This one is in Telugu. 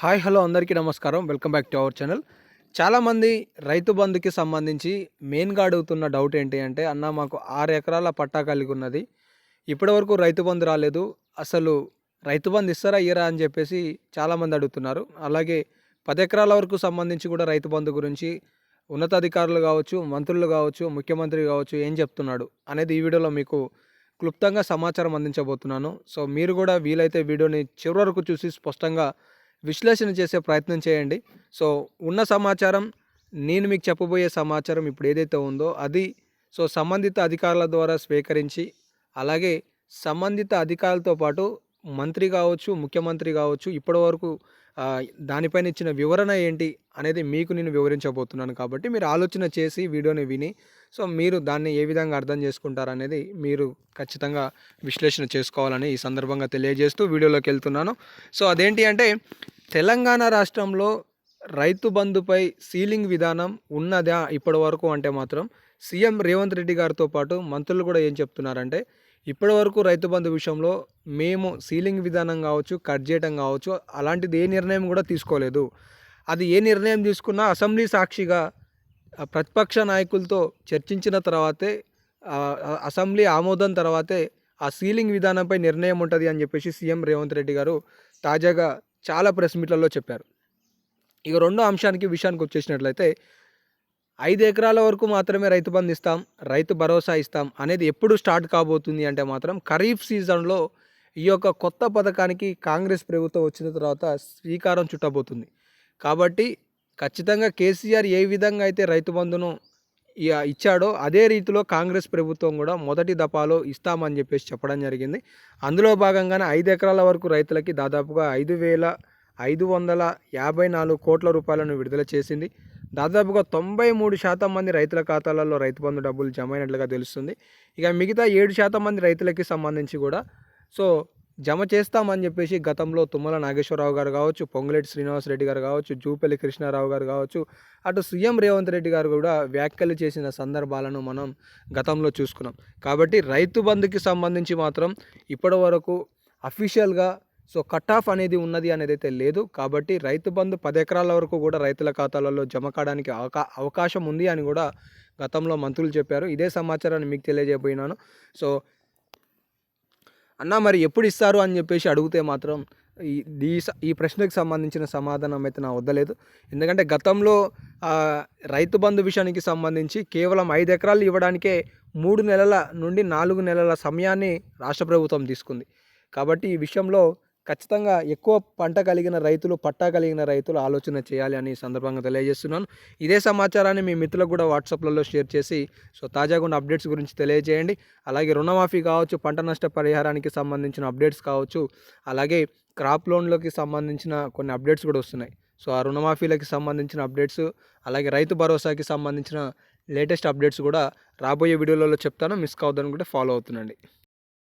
హాయ్ హలో అందరికీ నమస్కారం. Welcome back to our channel. చాలామంది రైతు బంధుకి సంబంధించి మెయిన్గా అడుగుతున్న డౌట్ ఏంటి అంటే అన్న మాకు ఆరు ఎకరాల పట్టా కలిగి ఉన్నది. ఇప్పటివరకు రైతు బంధు రాలేదు. అసలు రైతు బంధు ఇస్తారా ఇయ్యరా అని చెప్పేసి చాలామంది అడుగుతున్నారు. అలాగే పది ఎకరాల వరకు సంబంధించి కూడా రైతు బంధు గురించి ఉన్నతాధికారులు కావచ్చు మంత్రులు కావచ్చు ముఖ్యమంత్రి కావచ్చు ఏం చెప్తున్నాడు అనేది ఈ వీడియోలో మీకు క్లుప్తంగా సమాచారం అందించబోతున్నాను. సో మీరు కూడా వీలైతే వీడియోని చివరి వరకు చూసి స్పష్టంగా విశ్లేషణ చేసే ప్రయత్నం చేయండి. సో ఉన్న సమాచారం నేను మీకు చెప్పబోయే సమాచారం ఇప్పుడు ఏదైతే ఉందో అది సో సంబంధిత అధికారుల ద్వారా స్వీకరించి అలాగే సంబంధిత అధికారులతో పాటు మంత్రి కావచ్చు ముఖ్యమంత్రి కావచ్చు ఇప్పటివరకు దానిపైన ఇచ్చిన వివరణ ఏంటి అనేది మీకు నేను వివరించబోతున్నాను కాబట్టి మీరు ఆలోచన చేసి వీడియోని విని సో మీరు దాన్ని ఏ విధంగా అర్థం చేసుకుంటారనేది మీరు ఖచ్చితంగా విశ్లేషణ చేసుకోవాలని ఈ సందర్భంగా తెలియజేస్తూ వీడియోలోకి వెళ్తున్నాను. సో అదేంటి అంటే తెలంగాణ రాష్ట్రంలో రైతు బంధుపై సీలింగ్ విధానం ఉన్నదా ఇప్పటి వరకు అంటే మాత్రం సీఎం రేవంత్ రెడ్డి గారితో పాటు మంత్రులు కూడా ఏం చెప్తున్నారంటే ఇప్పటివరకు రైతు బంధు విషయంలో మేము సీలింగ్ విధానం కావచ్చు కట్ చేయడం కావచ్చు అలాంటిది ఏ నిర్ణయం కూడా తీసుకోలేదు. అది ఏ నిర్ణయం తీసుకున్నా అసెంబ్లీ సాక్షిగా ప్రతిపక్ష నాయకులతో చర్చించిన తర్వాతే అసెంబ్లీ ఆమోదం తర్వాతే ఆ సీలింగ్ విధానంపై నిర్ణయం ఉంటుంది అని చెప్పేసి సీఎం రేవంత్ రెడ్డి గారు తాజాగా చాలా ప్రెస్ మీట్లలో చెప్పారు. ఇక రెండో అంశానికి విషయానికి వచ్చేసినట్లయితే ఐదు ఎకరాల వరకు మాత్రమే రైతు బంధు ఇస్తాం రైతు భరోసా ఇస్తాం అనేది ఎప్పుడు స్టార్ట్ కాబోతుంది అంటే మాత్రం ఖరీఫ్ సీజన్లో ఈ యొక్క కొత్త పథకానికి కాంగ్రెస్ ప్రభుత్వం వచ్చిన తర్వాత శ్రీకారం చుట్టబోతుంది. కాబట్టి ఖచ్చితంగా కేసీఆర్ ఏ విధంగా అయితే రైతు బంధును ఇచ్చాడో అదే రీతిలో కాంగ్రెస్ ప్రభుత్వం కూడా మొదటి దఫాలో ఇస్తామని చెప్పేసి చెప్పడం జరిగింది. అందులో భాగంగానే ఐదు ఎకరాల వరకు రైతులకి దాదాపుగా ఐదు వేల ఐదు వందల యాభై నాలుగు కోట్ల రూపాయలను విడుదల చేసింది. దాదాపుగా తొంభై మూడు శాతం మంది రైతుల ఖాతాలలో రైతు బంధు డబ్బులు జమ అయినట్లుగా తెలుస్తుంది. ఇక మిగతా ఏడు శాతం మంది రైతులకి సంబంధించి కూడా. సో జమ చేస్తామని చెప్పేసి గతంలో తుమ్మల నాగేశ్వరరావు గారు కావచ్చు పొంగులేటి శ్రీనివాసరెడ్డి గారు కావచ్చు జూపల్లి కృష్ణారావు గారు కావచ్చు అటు సీఎం రేవంత్ రెడ్డి గారు కూడా వ్యాఖ్యలు చేసిన సందర్భాలను మనం గతంలో చూసుకున్నాం. కాబట్టి రైతు బంధుకి సంబంధించి మాత్రం ఇప్పటి వరకు అఫీషియల్గా సో కట్ ఆఫ్ అనేది ఉన్నది అనేది అయితే లేదు. కాబట్టి రైతు బంధు పది ఎకరాల వరకు కూడా రైతుల ఖాతాలలో జమ కావడానికి అవకాశం ఉంది అని కూడా గతంలో మంత్రులు చెప్పారు. ఇదే సమాచారాన్ని మీకు తెలియజేయబోయినాను. సో అన్న మరి ఎప్పుడు ఇస్తారు అని చెప్పేసి అడిగితే మాత్రం ఈ ఈ ప్రశ్నకు సంబంధించిన సమాధానం అయితే నా వద్దలేదు. ఎందుకంటే గతంలో రైతు బంధు విషయానికి సంబంధించి కేవలం ఐదు ఎకరాలు ఇవ్వడానికే మూడు నెలల నుండి నాలుగు నెలల సమయాన్ని రాష్ట్ర ప్రభుత్వం తీసుకుంది. కాబట్టి ఈ విషయంలో ఖచ్చితంగా ఎక్కువ పంట కలిగిన రైతులు పట్టా కలిగిన రైతులు ఆలోచన చేయాలి అని సందర్భంగా తెలియజేస్తున్నాను. ఇదే సమాచారాన్ని మీ మిత్రులకు కూడా వాట్సాప్లలో షేర్ చేసి సో తాజాగా ఉన్న అప్డేట్స్ గురించి తెలియజేయండి. అలాగే రుణమాఫీ కావచ్చు పంట నష్ట పరిహారానికి సంబంధించిన అప్డేట్స్ కావచ్చు అలాగే క్రాప్ లోన్లకి సంబంధించిన కొన్ని అప్డేట్స్ కూడా వస్తున్నాయి. సో ఆ రుణమాఫీలకి సంబంధించిన అప్డేట్స్ అలాగే రైతు భరోసాకి సంబంధించిన లేటెస్ట్ అప్డేట్స్ కూడా రాబోయే వీడియోలలో చెప్తాను. మిస్ కావద్దని కూడా ఫాలో అవుతుండండి.